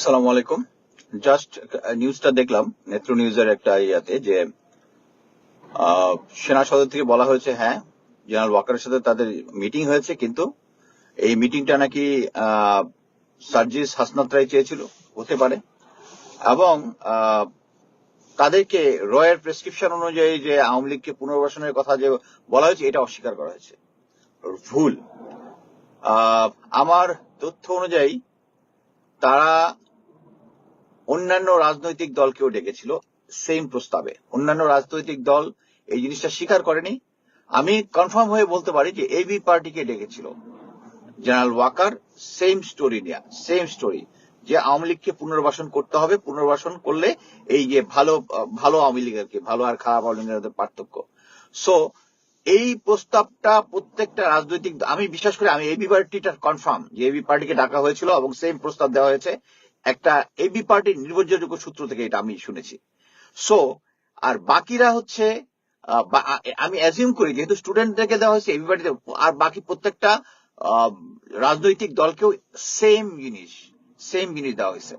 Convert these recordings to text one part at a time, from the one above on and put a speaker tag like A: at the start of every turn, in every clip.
A: সালাম আলাইকুম। জাস্ট নিউজটা দেখলাম নেত্র নিউজের একটা ইয়াতে যে সেনা সদর থেকে বলা হয়েছে হ্যাঁ জেনারেল ওয়াকারের সাথে তাদের মিটিং হয়েছে, কিন্তু এই মিটিংটা নাকি সার্জিস হাসনাত রায় চেয়েছিল, হতে পারে। এবং তাদেরকে রয়ের প্রেসক্রিপশন অনুযায়ী যে আওয়ামী লীগকে পুনর্বাসনের কথা যে বলা হয়েছে, এটা অস্বীকার করা হয়েছে। ভুল। আমার তথ্য অনুযায়ী তারা অন্যান্য রাজনৈতিক দলকেও ডেকেছিল সেম প্রস্তাবে। অন্যান্য রাজনৈতিক দল এই জিনিসটা স্বীকার করেনি। আমি কনফার্ম হয়ে বলতে পারি যে এবি পার্টিকে ডেকেছিল। জেনারেল ওয়াকার সেম স্টোরি নিয়ে সেম স্টোরি যে আওয়ামী লীগকে পুনর্বাসন করতে হবে, পুনর্বাসন করলে এই যে ভালো ভালো আওয়ামী লীগ আর কি, ভালো আর খারাপ আওয়ামী লীগের পার্থক্য। সো এই প্রস্তাবটা প্রত্যেকটা রাজনৈতিক, আমি বিশ্বাস করি, আমি এবি পার্টিটা কনফার্ম যে এবি পার্টিকে ডাকা হয়েছিল এবং সেম প্রস্তাব দেওয়া হয়েছে। একটা এবি পার্টির নির্ভরযোগ্য সূত্র থেকে এটা আমি শুনেছি। সো আর বাকিরা হচ্ছে আমি অ্যাজিউম করি, যেহেতু স্টুডেন্টদেরকে দেওয়া হয়েছে এবি পার্টিতে আর বাকি প্রত্যেকটা রাজনৈতিক দলকেও সেম জিনিস সেম জিনিস দেওয়া হয়েছে।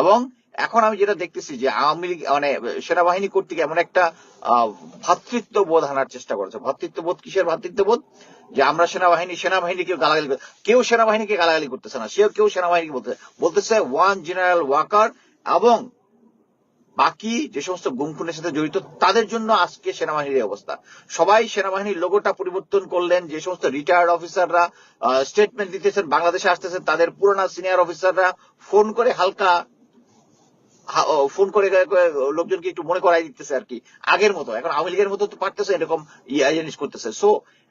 A: এবং এখন আমি যেটা দেখতেছি যে আওয়ামী লীগ মানে সেনাবাহিনী কর্তৃক এমন একটা আহ, ভ্রাতৃত্ববোধ আনার চেষ্টা করেছে। ভ্রাতৃত্ববোধ কিসের ভ্রাতৃত্ববোধ যে আমরা সেনাবাহিনী সেনাবাহিনীকে গালাগালি কর- কেউ সেনাবাহিনীকে গালাগালি করতেছে না সেও কেউ সেনাবাহিনীকে বলতে বলতেছে ওয়ান জেনারেল ওয়াকার এবং বাকি যে সমস্ত গুম খুনের সাথে জড়িত তাদের জন্য আজকে সেনাবাহিনীর অবস্থা। সবাই সেনাবাহিনীর লোগোটা পরিবর্তন করলেন যে সমস্ত রিটায়ার্ড অফিসাররা স্টেটমেন্ট দিতেছেন বাংলাদেশে আসতেছেন তাদের পুরোনো সিনিয়র অফিসাররা ফোন করে হালকা ফোন করে লোকজনকে একটু মনে করাই দিতেছে আর কি। আগের মতো, এখন আওয়ামী লীগের মতো তো পারতেছে এরকম ইয়া জিনিস করতেছে। সো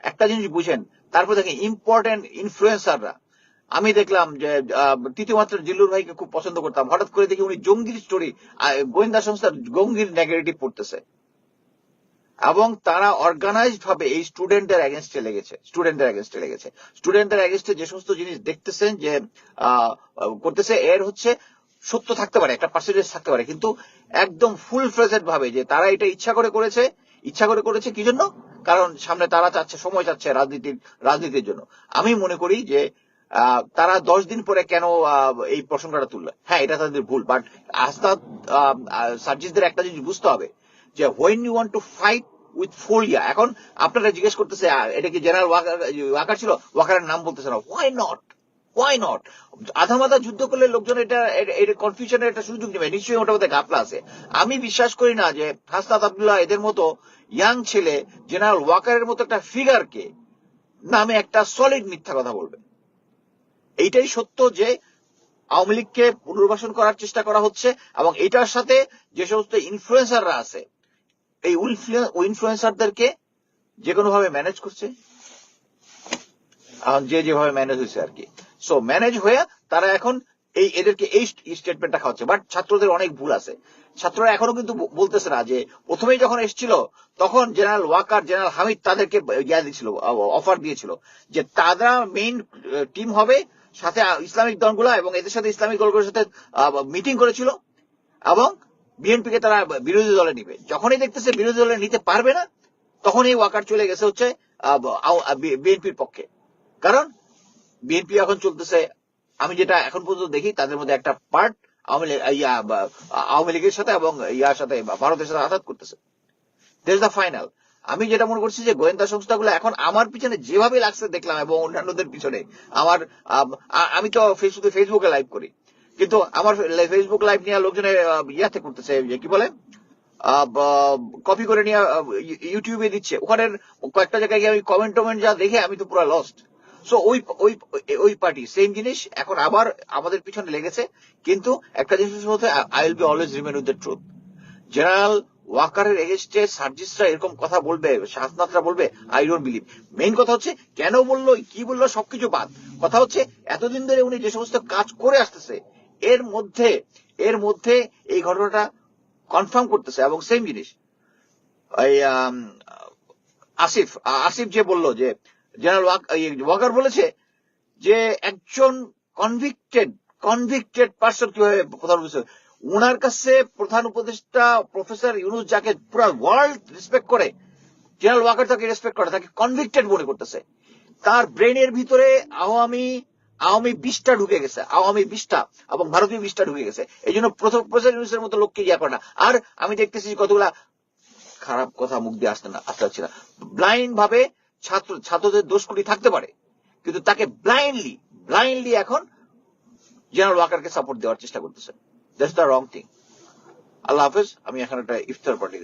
A: একটা জিনিস বুঝেন, তারপর দেখেন ইম্পর্টেন্ট ইনফ্লুয়েন্সাররা আমি দেখলাম যে তৃতীয় মাত্রার জিল্লুর ভাইকে খুব পছন্দ করতাম। হঠাৎ করে দেখি উনি জঙ্গির স্টোরি গোয়েন্দা সংস্থার জঙ্গির নেগেটিভ পড়তেছে। এবং তারা অর্গানাইজড ভাবে এই স্টুডেন্টদের এগেনস্টে লেগেছে স্টুডেন্টদের এগেনস্টে লেগেছে। স্টুডেন্টদের এগেনস্টে যে সমস্ত জিনিস দেখতেছেন যে করতেছে, এর হচ্ছে সত্য থাকতে পারে, একটা পার্সেন্টেজ থাকতে পারে, কিন্তু একদম ফুল ফ্রেজেড ভাবে যে তারা এটা ইচ্ছা করে করেছে, ইচ্ছা করে করেছে কি জন্য? কারণ সামনে তারা চাচ্ছে, সময় চাচ্ছে রাজনীতির রাজনীতির জন্য। আমি মনে করি যে তারা দশ দিন পরে কেন এই প্রসঙ্গটা তুললো? হ্যাঁ এটা তাদের ভুল বাট আস্তাদ সার্জিসদের একটা জিনিস বুঝতে হবে, যে when you want to fight with ফোলিয়া এখন আপনারা জিজ্ঞেস করতেছে এটা কি জেনারেল ওয়াকার ছিল? ওয়াকারের নাম বলতেছে না। হোয়াই নট হোয়াই নট আধা মাথা যুদ্ধ করলে লোকজন এটা কনফিউশনের একটা সুযোগ নেবে। নিশ্চয়ই ওটার মধ্যে গাপলা আছে। আমি বিশ্বাস করি না যে হাসনাত আবদুল্লাহ এদের মতো ইয়াং ছেলে জেনারেল ওয়াকারের মতো একটা ফিগারকে নামে একটা সলিড মিথ্যা কথা বলবে। এইটাই সত্য যে আওয়ামী লীগকে পুনর্বাসন করার চেষ্টা করা হচ্ছে এবং এটার সাথে যে সমস্ত ইনফ্লুয়েন্সাররা আছে, এই ইনফ্লুয়েন্সারদেরকে যে কোনো ভাবে ম্যানেজ করছে যে যেভাবে ম্যানেজ হয়েছে আর কি। সো ম্যানেজ হয়ে তারা এখন এই এদেরকে এই স্টেটমেন্টটা খাওয়াচ্ছে। বাট ছাত্রদের অনেক ভুল আছে। ছাত্ররা এখনও কিন্তু বলতেছে না যে, প্রথমেই যখন এসেছিল, তখন জেনারেল ওয়াকার, জেনারেল হামিদ তাদেরকে ইয়া দিয়েছিল অফার দিয়েছিল যে তারা মেইন টিম হবে, সাথে ইসলামিক দলগুলো এবং এদের সাথে ইসলামিক দলগুলোর সাথে মিটিং করেছিল এবং বিএনপিকে তারা বিরোধী দলে নিবে। যখনই দেখতেছে বিরোধী দলে নিতে পারবে না, তখনই ওয়াকার চলে গেছে হচ্ছে বিএনপির পক্ষে। কারণ বিএনপি এখন চলতেছে, আমি যেটা এখন পর্যন্ত দেখি তাদের মধ্যে একটা পার্ট আওয়ামী লীগের সাথে এবং ইয়ার সাথে ভারতের সাথে আঘাত করতেছে। দেশ দ্য ফাইনাল আমি যেটা মনে করছি যে গোয়েন্দা সংস্থাগুলো এখন আমার পিছনে যেভাবে লাগছে দেখলাম এবং অন্যান্যদের পিছনে, আমার, আমি তো ফেসবুকে ফেসবুকে লাইভ করি। কিন্তু আমার ফেসবুক লাইভ নিয়ে লোকজনে ইয়াতে করতেছে, যে কি বলে? কপি করে নিয়ে ইউটিউবে দিচ্ছে। ওখানের কয়েকটা জায়গায় গিয়ে আমি কমেন্ট টমেন্ট যা দেখে আমি তো পুরো লস্ট সো ওই ওই ওই পার্টি সেম জিনিস, এখন আবার আমাদের পিছনে লেগেছে, কিন্তু একটা জিনিস হচ্ছে I will be always remain with the truth general ওয়াকারের এগেস্টে সার্জিসরা এরকম কথা বলবে, শাসনাথরা বলবে আই ডোন্ট বিলিভ মেইন কথা হচ্ছে, কেন বলল, কি বলল, সবকিছু বাদ। কথা হচ্ছে, এতদিন ধরে উনি যে সমস্ত কাজ করে আসতেছে, এর মধ্যে এর মধ্যে এই ঘটনাটা কনফার্ম করতেছে, এবং সেম জিনিস। আসিফ আসিফ যে বলল যে জেনারেল ওয়াকার বলেছে যে একজন কনভিক্টেড কনভিক্টেড পার্সন কীভাবে প্রধান উপদেষ্টা উনার কাছে প্রধান উপদেষ্টা, প্রফেসর ইউনুস যাকে পুরো ওয়ার্ল্ড রেসপেক্ট করে, জেনারেল ওয়াকার তাকে রেসপেক্ট করে, তাকে কনভিক্টেড মনে করতেছে। তার ব্রেনের ভিতরে আওয়ামী
B: আওয়ামী বিশটা ঢুকে গেছে, আওয়ামী বিশটা এবং ভারতীয় বিশটা ঢুকে গেছে। এই জন্য প্রথম প্রচার মতো লোককে ইয়া করে না। আর আমি দেখতেছি কতগুলা খারাপ কথা মুখ দিয়ে আসতে না আসতে পারছি না। ব্লাইন্ড ভাবে ছাত্র, ছাত্রদের দোষ কুটি থাকতে পারে। কিন্তু তাকে ব্লাইন্ডলি ব্লাইন্ডলি এখন জেনারেল ওয়াকারকে সাপোর্ট দেওয়ার চেষ্টা করতেছে। দ্যাটস দ্য রং থিং আল্লাহ হাফেজ, আমি এখন একটা ইফতার পার্টি